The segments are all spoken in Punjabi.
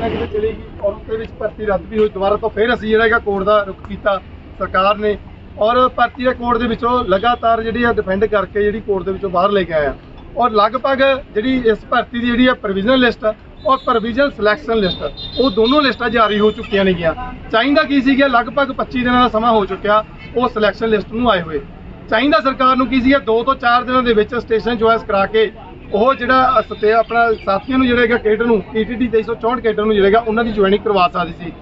ਕਿਤੇ ਨਾ ਕਿਤੇ ਚਲੇਗੀ ਔਰ ਉਸ ਵਿੱਚ ਭਰਤੀ ਰੱਦ ਵੀ ਹੋਈ, ਦੁਬਾਰਾ ਤੋਂ ਫਿਰ ਅਸੀਂ ਜਿਹੜਾ ਹੈਗਾ ਕੋਰਟ ਦਾ ਰੁਖ ਕੀਤਾ, ਸਰਕਾਰ ਨੇ। ਔਰ ਭਰਤੀ ਦੇ ਕੋਰਟ ਦੇ ਵਿੱਚੋਂ ਲਗਾਤਾਰ ਜਿਹੜੀ ਆ ਡਿਫੈਂਡ ਕਰਕੇ ਜਿਹੜੀ ਕੋਰਟ ਦੇ ਵਿੱਚੋਂ ਬਾਹਰ ਲੈ ਕੇ ਆਇਆ। ਔਰ ਲਗਭਗ ਜਿਹੜੀ ਇਸ ਭਰਤੀ ਦੀ ਜਿਹੜੀ ਆ ਪ੍ਰੋਵੀਜ਼ਨਲ ਲਿਸਟ ਔਰ ਪ੍ਰੋਵੀਜ਼ਨਲ ਸਿਲੈਕਸ਼ਨ ਲਿਸਟ ਉਹ ਦੋਨੋਂ ਲਿਸਟਾਂ ਜਾਰੀ ਹੋ ਚੁੱਕੀਆਂ ਨੇਗੀਆਂ। ਚਾਹੀਦਾ ਕੀ ਸੀਗਾ, ਲਗਭਗ 25 ਦਿਨਾਂ ਦਾ ਸਮਾਂ ਹੋ ਚੁੱਕਿਆ ਉਹ ਸਿਲੈਕਸ਼ਨ ਲਿਸਟ ਨੂੰ ਆਏ ਹੋਏ। ਚਾਹੀਦਾ ਸਰਕਾਰ ਨੂੰ ਕੀ ਸੀਗਾ 2 ਤੋਂ 4 ਦਿਨਾਂ ਦੇ ਵਿੱਚ ਸਟੇਸ਼ਨ ਚੁਆਇਸ ਕਰਾ ਕੇ ਉਹ ਜਿਹੜਾ ਸਤੇ ਆਪਣਾ ਸਾਥੀਆਂ ਨੂੰ ਜਿਹੜਾ ਹੈਗਾ ਕੇਡਰ ਨੂੰ ਪੀਟੀਟੀ 364 ਕੇਡਰ ਨੂੰ ਜਿਹੜਾ ਹੈਗਾ, ਉਹਨਾਂ ਦੀ ਜੁਆਇਨਿੰਗ ਕਰਵਾ ਸਕਦੀ ਸੀ।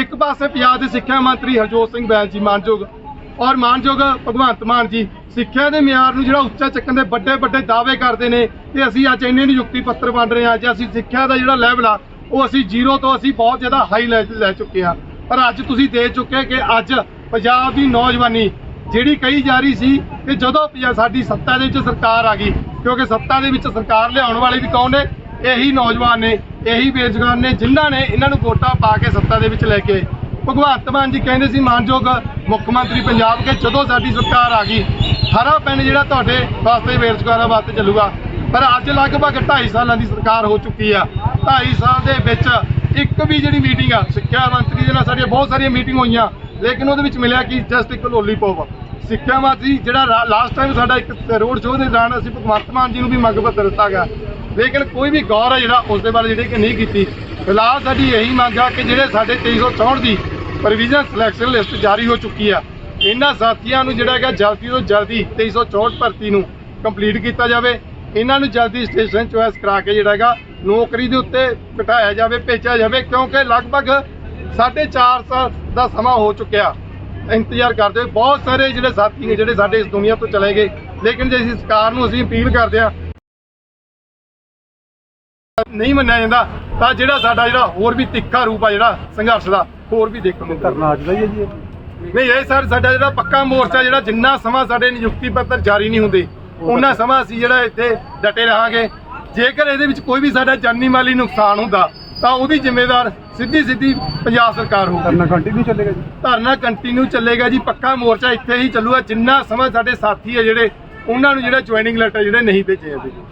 ਇੱਕ ਪਾਸੇ ਪੰਜਾਬ ਦੇ ਸਿੱਖਿਆ ਮੰਤਰੀ ਹਰਜੋਤ ਸਿੰਘ ਬੈਂਸ ਜੀ, ਮਾਨਯੋਗ, ਔਰ ਮਾਨਯੋਗ ਭਗਵੰਤ ਮਾਨ ਜੀ, ਸਿੱਖਿਆ ਦੇ ਮਿਆਰ ਨੂੰ ਜਿਹੜਾ ਉੱਚਾ ਚੱਕਣ ਦੇ ਵੱਡੇ ਵੱਡੇ ਦਾਅਵੇ ਕਰਦੇ ਨੇ ਕਿ ਅਸੀਂ ਅੱਜ ਇੰਨੇ ਨਿਯੁਕਤੀ ਪੱਤਰ ਵੰਡ ਰਹੇ ਹਾਂ ਅੱਜ ਅਸੀਂ ਸਿੱਖਿਆ ਦਾ ਜਿਹੜਾ ਲੈਵਲ ਆ, ਉਹ ਅਸੀਂ ਜ਼ੀਰੋ ਤੋਂ ਅਸੀਂ ਬਹੁਤ ਜ਼ਿਆਦਾ ਹਾਈ ਲੈ ਲੈ ਚੁੱਕੇ ਹਾਂ। ਪਰ ਅੱਜ ਤੁਸੀਂ ਦੇ ਚੁੱਕੇ ਕਿ ਅੱਜ ਪੰਜਾਬ ਦੀ ਨੌਜਵਾਨੀ ਜਿਹੜੀ ਕਹੀ ਜਾ ਰਹੀ ਸੀ ਕਿ ਜਦੋਂ ਪੰਜਾ- ਸਾਡੀ ਸੱਤਾ ਦੇ ਵਿੱਚ ਸਰਕਾਰ ਆ ਗਈ ਕਿਉਂਕਿ ਸੱਤਾ ਦੇ ਵਿੱਚ ਸਰਕਾਰ ਲਿਆਉਣ ਵਾਲੇ ਵੀ ਕੌਣ ਨੇ? ਇਹੀ ਨੌਜਵਾਨ ਨੇ, ਇਹੀ ਬੇਰੁਜ਼ਗਾਰ ਨੇ, ਜਿਨ੍ਹਾਂ ਨੇ ਇਹਨਾਂ ਨੂੰ ਵੋਟਾਂ ਪਾ ਕੇ ਸੱਤਾ ਦੇ ਵਿੱਚ ਲੈ ਕੇ। ਭਗਵੰਤ ਮਾਨ ਜੀ ਕਹਿੰਦੇ ਸੀ ਮਾਨਯੋਗ ਮੁੱਖ ਮੰਤਰੀ ਪੰਜਾਬ ਕੇ ਜਦੋਂ ਸਾਡੀ ਸਰਕਾਰ ਆ ਗਈ, ਹਰਾ ਪੈਨ ਜਿਹੜਾ ਤੁਹਾਡੇ ਵਾਸਤੇ ਬੇਰੁਜ਼ਗਾਰਾਂ ਵਾਸਤੇ ਚੱਲੂਗਾ। ਪਰ ਅੱਜ ਲਗਭਗ 2.5 ਸਾਲਾਂ ਦੀ ਸਰਕਾਰ ਹੋ ਚੁੱਕੀ ਆ। 2.5 ਸਾਲ ਦੇ ਵਿੱਚ ਇੱਕ ਵੀ ਜਿਹੜੀ ਮੀਟਿੰਗ ਆ, ਸਿੱਖਿਆ ਮੰਤਰੀ ਦੇ ਨਾਲ ਸਾਡੀਆਂ ਬਹੁਤ ਸਾਰੀਆਂ ਮੀਟਿੰਗ ਹੋਈਆਂ, ਲੇਕਿਨ ਉਹਦੇ ਵਿੱਚ ਮਿਲਿਆ ਕਿ? ਜਸਟ ਇੱਕ ਲੋਲੀਪੌਪ। ਸਿੱਖਿਆ ਮੰਤਰੀ ਜਿਹੜਾ ਲਾਸਟ ਟਾਈਮ ਸਾਡਾ ਇੱਕ ਰੋਡ ਸ਼ੋਅ ਦੇ ਦੌਰਾਨ ਅਸੀਂ ਭਗਵੰਤ ਮਾਨ ਜੀ ਨੂੰ ਵੀ ਮੰਗ ਪੱਤਰ ਦਿੱਤਾ ਗਿਆ। ਲੇਕਿਨ ਕੋਈ ਵੀ ਗੌਰ ਹੈ ਜਿਹੜਾ ਉਸ ਦੇ ਬਾਰੇ ਜਿਹੜੀ ਕਿ ਨਹੀਂ ਕੀਤੀ। ਫਿਲਹਾਲ ਸਾਡੀ ਇਹੀ ਮੰਗ ਆ ਕਿ ਜਿਹੜੇ ਸਾਡੇ 2364 ਦੀ ਪ੍ਰੋਵੀਜ਼ਨ ਸਿਲੈਕਸ਼ਨ ਲਿਸਟ ਜਾਰੀ ਹੋ ਚੁੱਕੀ ਆ, ਇਹਨਾਂ ਸਾਥੀਆਂ ਨੂੰ ਜਿਹੜਾ ਹੈਗਾ ਜਲਦੀ ਤੋਂ ਜਲਦੀ 2364 ਭਰਤੀ ਨੂੰ ਕੰਪਲੀਟ ਕੀਤਾ ਜਾਵੇ। ਇਹਨਾਂ ਨੂੰ ਜਲਦੀ ਸਟੇਸ਼ਨ ਚੁਆਇਸ ਕਰਾ ਕੇ ਜਿਹੜਾ ਹੈਗਾ ਨੌਕਰੀ ਦੇ ਉੱਤੇ ਬਿਠਾਇਆ ਜਾਵੇ, ਭੇਜਿਆ ਜਾਵੇ, ਕਿਉਂਕਿ ਲਗਭਗ 4.5 ਸਾਲ ਦਾ ਸਮਾਂ ਹੋ ਚੁੱਕਿਆ। ਇੰਤਜ਼ਾਰ ਕਰਦੇ ਹੋਏ। ਬਹੁਤ ਸਾਰੇ ਜਿਹੜੇ ਸਾਥੀ ਨੇ ਜਿਹੜੇ ਸਾਡੇ ਇਸ ਦੁਨੀਆ ਤੋਂ ਚਲੇ ਗਏ। ਲੇਕਿਨ ਜੇ ਅਸੀਂ ਸਰਕਾਰ ਨੂੰ ਅਸੀਂ ਅਪੀਲ ਕਰਦੇ ਆ ਨਹੀਂ ਮੰਨਿਆ ਜਾਂਦਾ ਤਾਂ ਜਿਹੜਾ ਸਾਡਾ ਜਿਹੜਾ ਹੋਰ ਵੀ ਤਿੱਖਾ ਰੂਪ ਆ ਜਿਹੜਾ ਸੰਘਰਸ਼ ਦਾ ਹੋਰ ਵੀ ਦੇਖਣ ਨੂੰ ਧਰਨਾ ਅੱਜ ਦਾ ਹੀ ਹੈ ਜੀ? ਨਹੀਂ ਇਹ ਸਰ ਸਾਡਾ ਜਿਹੜਾ ਪੱਕਾ ਮੋਰਚਾ ਜਿਹੜਾ ਜਿੰਨਾ ਸਮਾਂ ਸਾਡੇ ਨਿਯੁਕਤੀ ਪੱਤਰ ਜਾਰੀ ਨਹੀਂ ਹੁੰਦੇ ਉਹਨਾਂ ਸਮਾਂ ਅਸੀਂ ਜਿਹੜਾ ਇੱਥੇ ਡਟੇ ਰਹਾਂਗੇ। ਜੇਕਰ ਇਹਦੇ ਵਿੱਚ ਕੋਈ ਵੀ ਸਾਡਾ ਜਾਨੀ ਮਾਲੀ ਨੁਕਸਾਨ ਹੁੰਦਾ ਤਾਂ ਉਹਦੀ ਜ਼ਿੰਮੇਵਾਰ ਸਿੱਧੀ ਸਿੱਧੀ ਪੰਜਾਬ ਸਰਕਾਰ ਹੋਊਗੀ। ਧਰਨਾ ਕੰਟੀਨਿਊ ਚੱਲੇਗਾ ਜੀ? ਧਰਨਾ ਕੰਟੀਨਿਊ ਚੱਲੇਗਾ ਜੀ ਪੱਕਾ ਮੋਰਚਾ ਇੱਥੇ ਹੀ ਚੱਲੂਗਾ। ਜਿੰਨਾ ਸਮਾਂ ਸਾਡੇ ਸਾਥੀ ਹੈ ਜਿਹੜੇ ਉਹਨਾਂ ਨੂੰ ਜਿਹੜਾ ਜੁਆਇਨਿੰਗ ਲੈਟਰ ਜਿਹੜੇ ਨਹੀਂ ਭੇਜੇ ਜਾਂਦੇ। ਜੀ